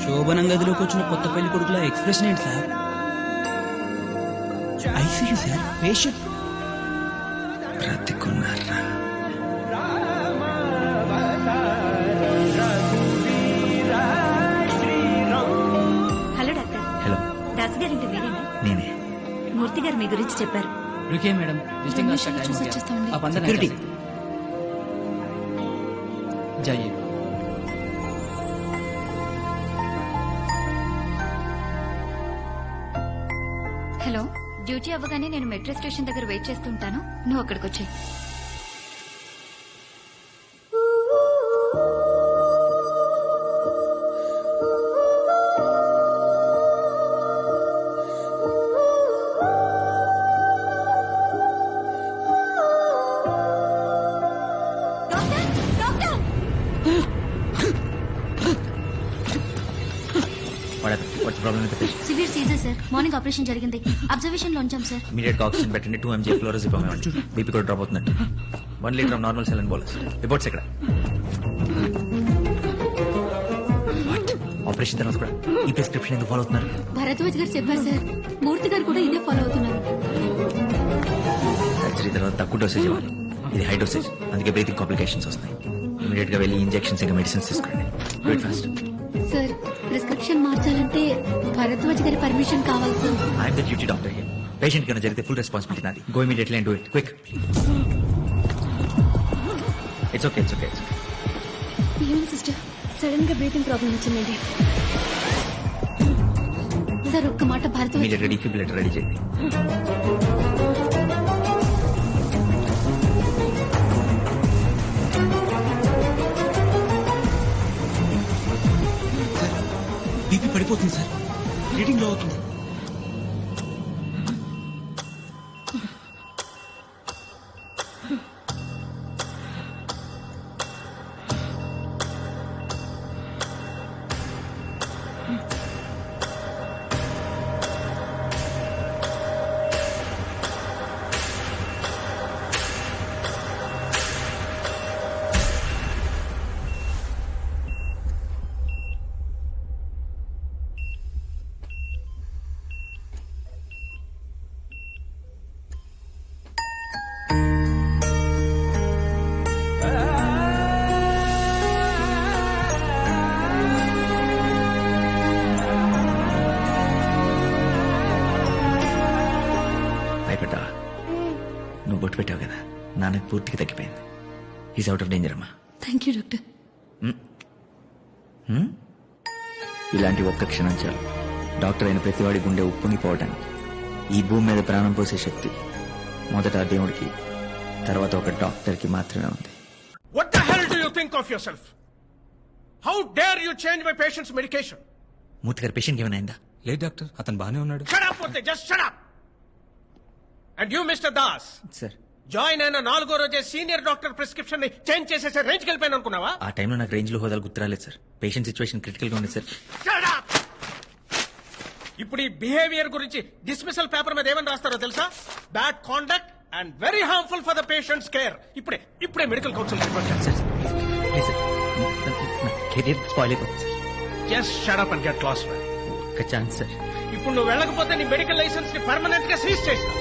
స్నానం గదిలోకి వచ్చిన కొత్త పెళ్లి కొడుకుల ఎక్స్ప్రెషన్ ఏంటి sir ICU sir patient బ్రతికున్నారా hello doctor hello Das గారింటి వీరేనా నేనే మూర్తి గారు మీ గురించి చెప్పారు रुकिए मैडम विजिटिंग कार्ड का टाइम हो गया आप अंदर नहीं Security. जा सकते। जाइए డ్యూటీ అవ్వగానే నేను మెట్రో స్టేషన్ దగ్గర వెయిట్ చేస్తుంటాను. నువ్వు అక్కడికి వచ్చాయి. With patient severe seizure sir morning operation జరిగింది. అబ్జర్వేషన్లో ఉంచాం సార్ ఇమీడియట్గా ఆక్సిజన్ పెట్టండి టూ ఎంజీ ఫ్లోరోజిపమ్ ఇవ్వండి బీపీ కూడా డ్రాప్ అవుతుందంట one litre of normal saline bolus reports ఎక్కడ ఆపరేషన్ తర్వాత కూడా ఈ ప్రిస్క్రిప్షన్ ఎందుకు ఫాలో అవుతున్నారు? భరద్వాజ్ గారు చెప్పారు సార్ మూర్తి గారు కూడా ఇదే ఫాలో అవుతున్నారు. సర్జరీ తర్వాత తక్కువ డోసేజ్ ఇవ్వాలి. ఇది హై డోసేజ్ అందుకే బ్రీతింగ్ కాంప్లికేషన్స్ వస్తాయి ఇమీడియట్గా వెళ్ళి ఇంజెక్షన్స్ ఇంకా మెడిసిన్స్ తీసుకోండి. వెయిట్ ఫాస్ట్ సార్ ప్రిస్క్రిప్షన్ మార్చాలంటే భరద్వాజ్ గారి పర్మిషన్ కావాలి sir. I'm the duty doctor here patient కన్నా జరిగితే ఫుల్ రెస్పాన్సిబిలిటీ నాది. Go immediately and do it quick it's okay it's okay it's okay ఏం సిస్టర్? సడన్గా బ్రీతింగ్ ప్రాబ్లం వచ్చిందండి. సార్ ఒక్క మాట భరద్వాజ్ ఇమీడియట్గా డిఫిబ్రిలేటర్ రెడీ చేయండి పడిపోతుంది సార్. రీడింగ్లో అవుతుంది. భయపడ్డా నువ్వు బొట్టు పెట్టావు కదా నాన్నకు పూర్తిగా తగ్గిపోయింది. ఈజ్ అవుట్ ఆఫ్ డేంజర్ అమ్మా. థ్యాంక్ యూ డాక్టర్ ఇలాంటి ఒక్క క్షణం చాలు. డాక్టర్ అయిన ప్రతివాడి గుండె ఉప్పొంగిపోవడానికి ఈ భూమి మీద ప్రాణం పోసే శక్తి మొదట ఆ దేవుడికి తర్వాత ఒక డాక్టర్కి మాత్రమే ఉంది. What the hell do you think of yourself? How dare you change my patient's medication? Murthy garu patient ఏమైనా అయిందా? లేదు డాక్టర్ అతను బానే ఉన్నాడు. Shut up, Murthy, just shut up! And you, Mr. Das, sir join అయిన నాలుగో రోజే సీనియర్ డాక్టర్ ప్రిస్క్రిప్షన్ని చేంజ్ చేసేసే రేంజ్కి వెళ్ళిపోయాను అనుకున్నావా? ఆ టైంలో నాకు రేంజ్లో హోదాలు గుర్తురాలేదు సార్ పేషెంట్ సిచ్యువేషన్ క్రిటికల్గా ఉంది సార్! ఇప్పుడు ఈ బిహేవియర్ గురించి డిస్మిసల్ పేపర్ మీద ఏమని రాస్తారో తెలుసా? Bad conduct and very harmful for the patients care ఇప్పుడే ఇప్పుడే మెడికల్ కౌన్సిల్ కెరీర్ స్పాయిల్ అయిపోతుంది just shut up and get ఒక ఛాన్స్ సార్ ఇప్పుడు నువ్వు వెళ్ళకపోతే నీ మెడికల్ లైసెన్స్ని పర్మనెంట్గా సీజ్ చేస్తా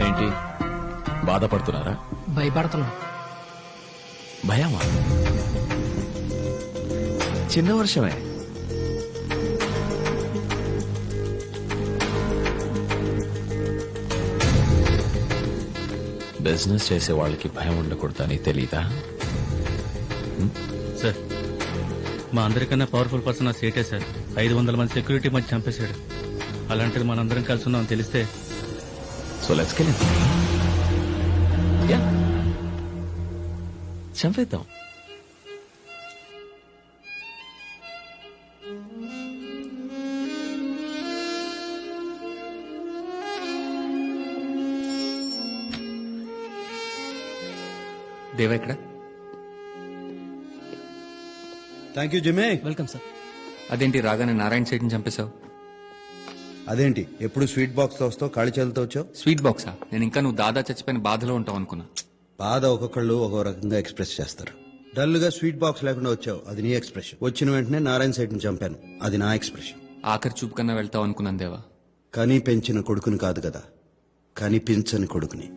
ఏంటి? బాధపడుతున్నారా? భయపడుతున్నాం. భయమా? చిన్న వర్షమే. బిజినెస్ చేసే వాళ్ళకి భయం ఉండకూడదని తెలీదా? సార్ మా అందరికన్నా పవర్ఫుల్ పర్సన్ ఆ సేటే సార్. ఐదు వందల మంది సెక్యూరిటీ మధ్య చంపేశాడు. అలాంటిది మనందరం కలిసి ఉన్నాం తెలిస్తే సో లెట్స్ కెల్ యా చంపేద్దాం. దేవా ఇక్కడ? థ్యాంక్ యూ జిమ్మే వెల్కమ్ సార్ అదేంటి రాగానే నారాయణ సైడ్ని చంపేశావు? అదేంటి? ఎప్పుడు స్వీట్ బాక్స్తో వస్తావు? ఖాళీ చేతులతో వచ్చావు? స్వీట్ బాక్సా? నేను ఇంకా నువ్వు దాదా చచ్చిపోయిన బాధలో ఉంటావు అనుకున్నా. బాధ ఒక్కొక్కళ్ళు ఒక్కో రకంగా ఎక్స్ప్రెస్ చేస్తారు. డల్గా స్వీట్ బాక్స్ లేకుండా వచ్చావు. అది నీ ఎక్స్ప్రెషన్. వచ్చిన వెంటనే నారాయణ సైడ్ని చంపాను. అది నా ఎక్స్ప్రెషన్. ఆఖరి చూపు కన్నా వెళ్తావు అనుకున్నాను దేవా. కానీ పెంచిన కొడుకుని కాదు కదా. కానీ పెంచని కొడుకుని.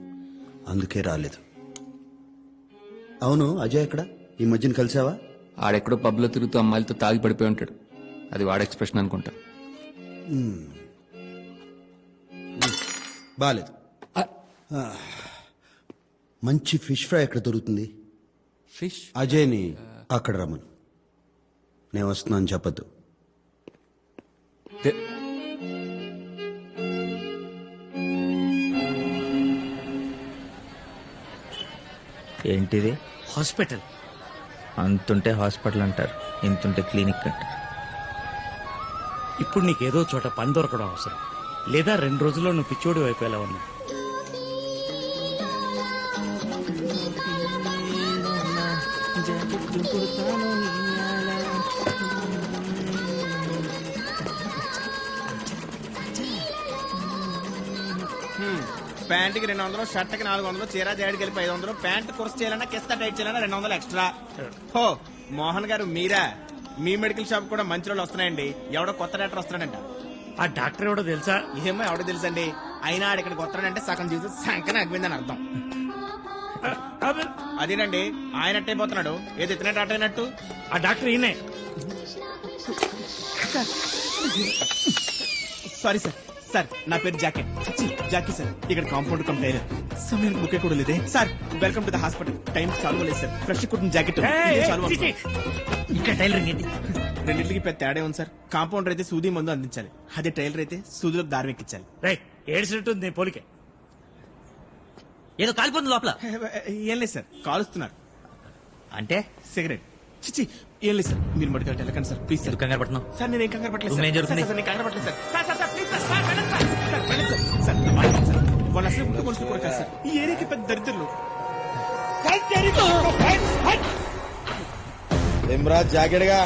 అందుకే రాలేదు. అవును అజయ్ ఎక్కడ? ఈ మధ్యన కలిసావా? ఆడెక్కడో పబ్లో తిరుగుతూ అమ్మాయిలతో తాగి పడిపోయి ఉంటాడు. అది వాడ ఎక్స్ప్రెషన్ అనుకుంటా బాలేదు. ఆ. మంచి ఫిష్ ఫ్రై ఎక్కడ దొరుకుతుంది? ఫిష్ అజయ్ని అక్కడ రమ్మను. నేను వస్తున్నాను చెప్పద్దు. ఏంటిది? హాస్పిటల్. అంతుంటే హాస్పిటల్ అంటారు ఇంతుంటే క్లినిక్ అంటారు. ఇప్పుడు నీకేదో చోట పని దొరకడం అవసరం. లేదా రెండు రోజుల్లో నువ్వు పిచ్చోడి వైపు ఎలా ఉన్నా ప్యాంట్కి రెండు వందలు షర్ట్కి నాలుగు వందలు చీర జాడికి వెళ్ళి ఐదు వందలు ప్యాంట్ కుర్స్ చేయాలన్నా కిస్తా టైట్ చేయాలన్నా రెండు వందలు ఎక్స్ట్రా. హో మోహన్ గారు మీరా? మీ మెడికల్ షాప్ కూడా మంచి రోజులు వస్తున్నాయండి. ఎవడో కొత్త డాక్టర్ వస్తున్నాడంట. ఆ డాక్టర్ ఎవడో తెలుసా? ఏమో ఎవడో తెలుసండి. అయినా ఆడ ఇక్కడికి వస్తాడంటే సగం జీవితం సంకన అగ్గిందని అర్థం. అదేనండి ఆయన అట్టయిపోతున్నాడు ఏది ఎత్తినట్టు అట్టయినట్టు ఆ డాక్టర్ ఈయనే. సారీ సార్ సార్ నా పేరు జాకెట్ ఛీ, జాకీ సార్ ఇక్కడ కాంపౌండ్ టైలర్. సమయం బుకే కూడా లేదే. Sir welcome to the hospital. Time solve లేదు సార్. ఫ్రెష్ కుట్టిన జాకెట్. ఇక్కడ టైలరింగ్ ఏంటి? రెండింటికి పెద్ద తేడా ఉంది సార్? కాంపౌండర్ అయితే సూది మందు అందించాలి. అదే టైలర్ అయితే సూదులకు దారం ఎక్కించాలి రైట్ ఏడ్చినట్టుంది నీ పోలికే. ఏదో కాలిపోతుంది లోపల. ఏం లేదు సార్ కాలుస్తున్నారు. అంటే? సిగరెట్. చిచి ఏం లేదు సార్ మీరు మడికి వెళ్ళకండి సార్ ప్లీజ్ సార్. కంగారు పడుతున్నావు? సార్ నేను ఏం కంగారు పట్టలేదు సార్. జరుగుతుంది? నేను కంగారు పట్టలేదు sir. Sir, sir, sir, please sir, sir, వెళ్ళండి సార్. సార్, వెళ్ళండి సార్. సార్, నా మాట వినండి సార్. వాళ్ళు అసలు మనుషులు కూడా కాదు సార్. ఈ ఏరియాకి పెద్ద దరిద్రులు. ఇమ్రాజ్ జాకెట్గా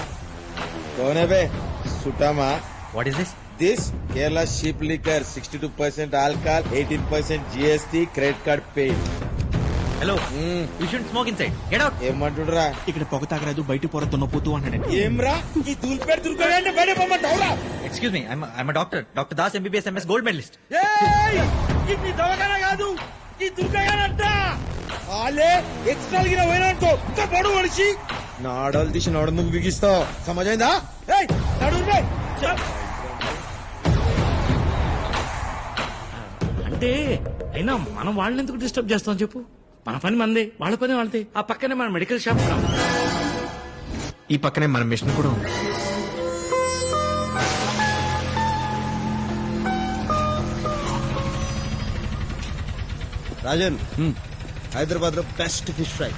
కోనే బే సుటామా what is this this Kerala sheep liquor sixty two percent alcohol eighteen percent GST credit card pay hello you should smoke inside get out ఏమంటుండ్రా? ఇక్కడ పొగ తాగరాదు బయట పొర దున్నపోతూ అన్నాడండి ఏమ్రా? ఈ దూల్పేట దుర్గంటే బయట పొమ్మంటావురా? Excuse me I'm doctor doctor Das MBBS MS gold medalist ఇది దవకన కాదు ఈ దుర్గంట ఆలే ఎక్స్ట్రా గిన పోయినట్టు ఇంకా పడు మనిషి. నాడలు తీసి నడు ముగ్గు బిగిస్తావు సమజైందా ఏయ్ నడు రే. అంటే అయినా మనం వాళ్ళని ఎందుకు డిస్టర్బ్ చేస్తాం చెప్పు? మన పని మంది వాళ్ళ పని వాళ్ళది. ఆ పక్కనే మన మెడికల్ షాప్ ఉన్నాం. ఈ పక్కనే మన మిషన్ కూడా ఉంది. రాజన్ హైదరాబాద్లో బెస్ట్ ఫిష్ ఫ్రై.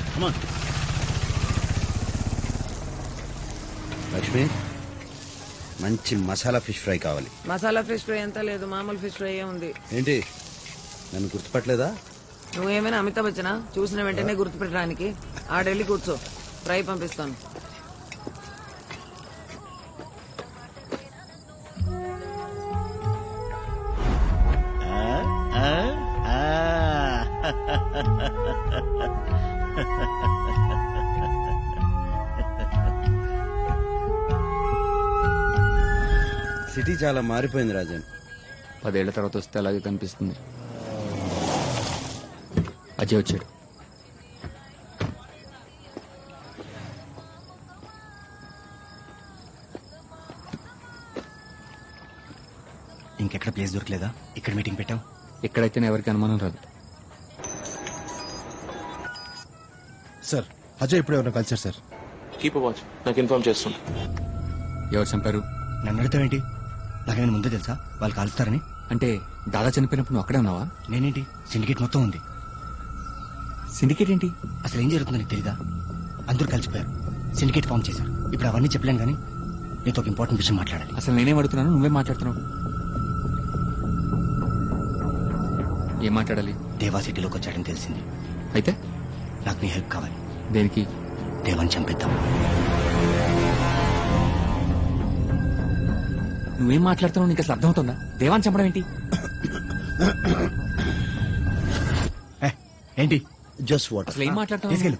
లక్ష్మి మంచి మసాలా ఫిష్ ఫ్రై కావాలి. మసాలా ఫిష్ ఫ్రై ఎంత లేదు మామూలు ఫిష్ ఫ్రై ఉంది. ఏంటి? నన్ను గుర్తుపట్టలేదా? నువ్వేమైనా అమితాబ్ బచ్చనా? చూసిన వెంటనే గుర్తుపెట్టడానికి. ఆడెళ్ళి కూర్చో. ఫ్రై పంపిస్తాను. సిటీ చాలా మారిపోయింది రాజన్. పదేళ్ళ తర్వాత వస్తే అలాగే కనిపిస్తుంది. అజయ్ వచ్చాడు. ఇంకెక్కడ ప్లేస్ దొరకలేదా? ఇక్కడ మీటింగ్ పెట్టావు? ఎక్కడైతేనే ఎవరికి అనుమానం రాదు. సార్ అజయ్ ఇప్పుడు ఎవరైనా కలిసారు సార్ కీప్ వాచ్ నాకు ఇన్ఫార్మ్ చేస్తున్నా ఎవరు చంపారు? నన్ను అడుగుతావేంటి? నాకేమైనా ముందే తెలుసా? వాళ్ళు కాలుస్తారని. అంటే దాదా చనిపోయినప్పుడు నువ్వు అక్కడే ఉన్నావా? నేనేంటి? సిండికేట్ మొత్తం ఉంది. సిండికేట్ ఏంటి? అసలు ఏం జరుగుతుందో నీకు తెలీదా? అందరూ కలిసిపోయారు. సిండికేట్ ఫామ్ చేశారు. ఇప్పుడు అవన్నీ చెప్పలేను కానీ నీతో ఒక ఇంపార్టెంట్ విషయం మాట్లాడాలి. అసలు నేనేం అడుగుతున్నాను నువ్వే మాట్లాడుతున్నావు. ఏం మాట్లాడాలి? దేవా సిటీలోకి వచ్చాడని తెలిసింది. అయితే? నాకు నీ హెల్ప్ కావాలి. దేనికి? దేవాన్ని చంపేద్దాం. నువ్వేం మాట్లాడుతున్నావు నీకు అసలు అర్థమవుతుందా? దేవాన్ని చంపడం ఏంటి? ఏంటి? జస్ట్ వాటర్ అసలు ఏం మాట్లాడుతున్నావు? తీసుకెళ్ళు.